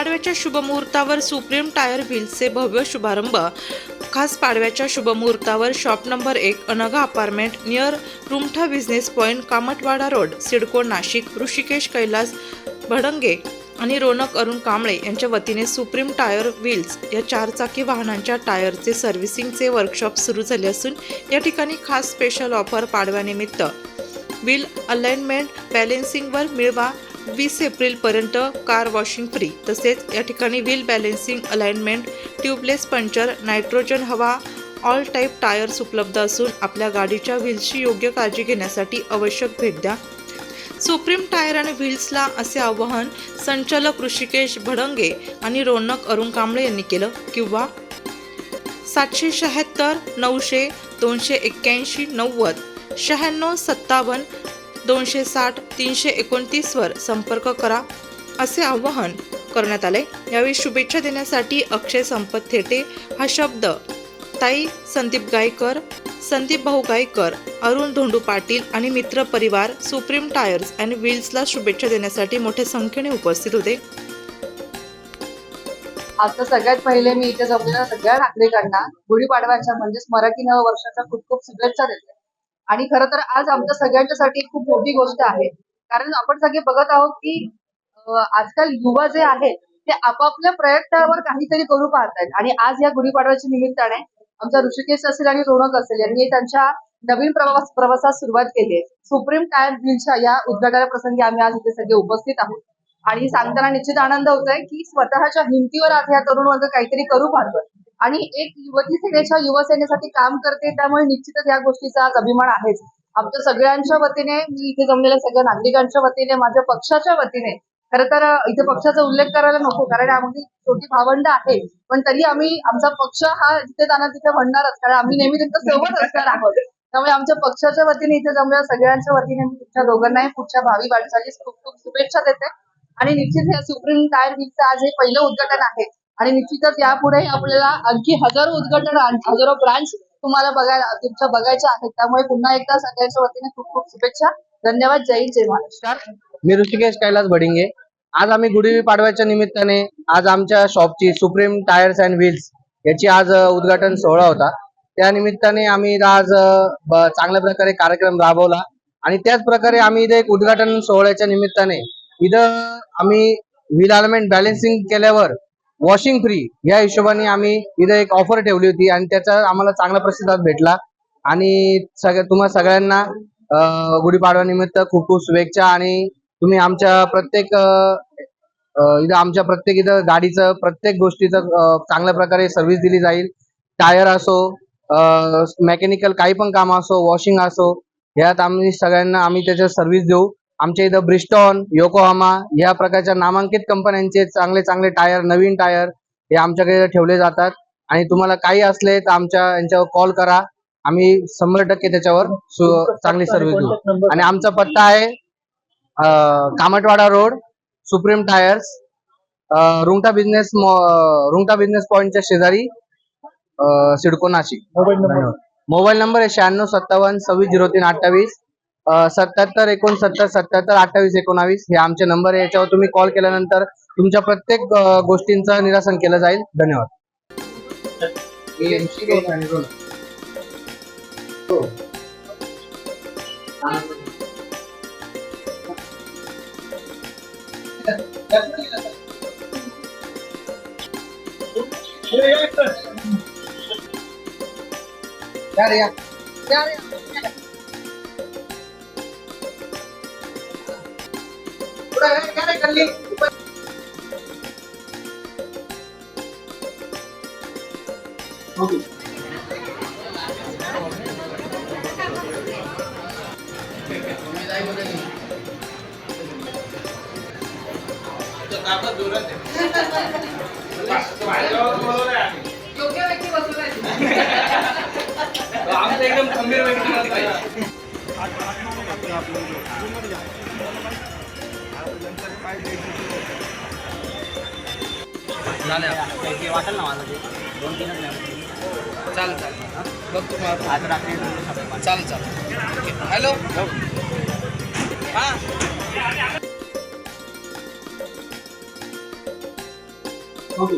पाडव्याच्या शुभमुहूर्तावर supreme tyre व्हील्सचे भव्य शुभारंभ. खास पाडव्याच्या शुभमुहूर्तावर शॉप नंबर एक Anagha apartment near Rungta business point Kamatwada road CIDCO Nashik Rishikesh Kailas Bhadange आणि रोनक अरुण कांबळे यांच्या वतीने सुप्रीम टायर व्हील्स या चारचाकी वाहनांच्या टायरचे सर्व्हिसिंगचे वर्कशॉप सुरू झाले असून या ठिकाणी खास स्पेशल ऑफर पाडव्यानिमित्त. व्हील अलाइनमेंट बॅलेन्सिंगवर मिळवा वीस एप्रिलपर्यंत कार वॉशिंग फ्री. तसेच या ठिकाणी wheel balancing alignment tubeless puncture nitrogen हवा ऑल टाईप टायर्स उपलब्ध असून आपल्या गाडीच्या व्हील्सची योग्य काळजी घेण्यासाठी आवश्यक भेट द्या. सुप्रीम टायर आणि व्हील्सला असे आवाहन संचालक ऋषिकेश भडंगे आणि रोनक अरुण कांबळे यांनी केलं किंवा सातशे शहात्तर नऊशे दोनशे एक्क्याऐंशी नव्वद शहाण्णव सत्तावन्न दोनशे साठ तीनशे एकोणतीसवर संपर्क करा असे आवाहन करण्यात आले. यावेळी शुभेच्छा देण्यासाठी अक्षय संपत थेटे हा शब्द. ताई संदीप गायकर संदीप भाऊ गायकर अरुण धोंडू पाटील आणि मित्र परिवार सुप्रीम टायर्स अँड व्हील्सला शुभेच्छा देण्यासाठी मोठ्या संख्येने उपस्थित होते. आता सगळ्यात पहिले मी इथे जमलेल्या सगळ्या नागरिकांना गुढीपाडव्याच्या म्हणजेच मराठी नव वर्षाच्या खूप खूप शुभेच्छा देते. आणि खरं तर आज आमच्या सगळ्यांच्यासाठी खूप मोठी गोष्ट आहे. कारण आपण सगळे बघत आहोत की आजकाल युवा जे आहेत ते आपापल्या प्रयत्नावर काहीतरी करू पाहतायत. आणि आज या गुढीपाडव्याच्या निमित्ताने आमचा ऋषिकेश असेल आणि रोनक असेल यांनी त्यांच्या नवीन प्रवास प्रवासास सुरुवात केली आहे. सुप्रीम टायर व्हीलच्या या उद्घाटना प्रसंगी आम्ही आज इथे सगळे उपस्थित आहोत. आणि सांगताना निश्चित आनंद होत आहे की स्वतःच्या हिमतीवर आज या तरुण वर्ग काहीतरी करू पाहतोय. आणि एक युवती सेनेच्या युवसेनेसाठी काम करते त्यामुळे निश्चितच या गोष्टीचा आज अभिमान आहेच. आमच्या सगळ्यांच्या वतीने मी इथे जमलेल्या सगळ्या नागरिकांच्या वतीने माझ्या पक्षाच्या वतीने खरं तर इथे पक्षाचा उल्लेख करायला नको कारण आम्ही छोटी भावंड आहे. पण तरी आम्ही आमचा पक्ष हा जिथे जाणार तिथे म्हणणारच कारण आम्ही नेहमी त्यांच्यासोबत असणार आहोत. त्यामुळे आमच्या पक्षाच्या वतीने इथे जमलेल्या सगळ्यांच्या वतीने मी तुमच्या दोघांनाही पुढच्या भावी वाटचालीस खूप खूप शुभेच्छा देते. आणि निश्चित हे सुप्रीम टायर वीकचं आज हे पहिलं उद्घाटन आहे. आणि निश्चितच यापुढे आपल्याला आणखी हजारो उद्घाटन हजारो ब्रांच तुम्हाला बघायला तुमच्या बघायच्या आहेत. त्यामुळे पुन्हा एकदा सगळ्यांच्या वतीने खूप खूप शुभेच्छा. धन्यवाद. जय जय महाराष्ट्र. मी ऋषिकेश कैलास भडिंगे. आज आम्ही गुढी पाडव्याच्या निमित्ताने आज आमच्या शॉपची सुप्रीम टायर्स अँड व्हील्स याची आज उद्घाटन सोहळा होता. त्या निमित्ताने आम्ही आज चांगल्या प्रकारे कार्यक्रम राबवला. आणि त्याच प्रकारे आम्ही इथे एक उद्घाटन सोहळ्याच्या निमित्ताने इथं आम्ही व्हील बॅलेन्सिंग केल्यावर वॉशिंग फ्री या हिशोबाने आम्ही इथं एक ऑफर ठेवली होती आणि त्याचा आम्हाला चांगला प्रतिसाद भेटला. आणि सगळ्या तुम्हा सगळ्यांना गुढीपाडव्यानिमित्त खूप खूप शुभेच्छा आणि तुम्ही आमच्या प्रत्येक इथं आमच्या प्रत्येक इथं गाडीचं प्रत्येक गोष्टीचं चांगल्या प्रकारे सर्व्हिस दिली जाईल. टायर असो मेकॅनिकल काही पण काम असो वॉशिंग असो यात आम्ही सगळ्यांना आम्ही त्याच्या सर्व्हिस देऊ. आमच्या इथं ब्रिस्टॉन योकोहामा या प्रकारच्या नामांकित कंपन्यांचे चांगले चांगले टायर नवीन टायर हे आमच्याकडे ठेवले जातात. आणि तुम्हाला काही असले तर आमच्या यांच्यावर कॉल करा. आम्ही शंभर टक्के त्याच्यावर चांगली सर्व्हिस देऊ. आणि आमचा पत्ता आहे अं, Kamatwada road Supreme Tyres Rungta business Rungta business पॉइंटच्या शेजारी सिडको नाशिक. मोबाईल नंबर आहे शहाण्णव सत्तावन्न सव्वीस झिरो तीन अठ्ठावीस. सत्याहत्तर एकोणसत्तर सत्याहत्तर अठ्ठावीस एकोणावीस हे आमचे नंबर आहे. याच्यावर तुम्ही कॉल केल्यानंतर तुमच्या प्रत्येक गोष्टींचं निरासन केलं जाईल. धन्यवाद. या रे, या. या रे, या. पुढे या, या रे, वाटेल ना मला ते? दोन तीनच नाही चालेल चालेल. बघ तुम्हाला आज रात्री चालेल चालेल. हॅलो? हा. बघू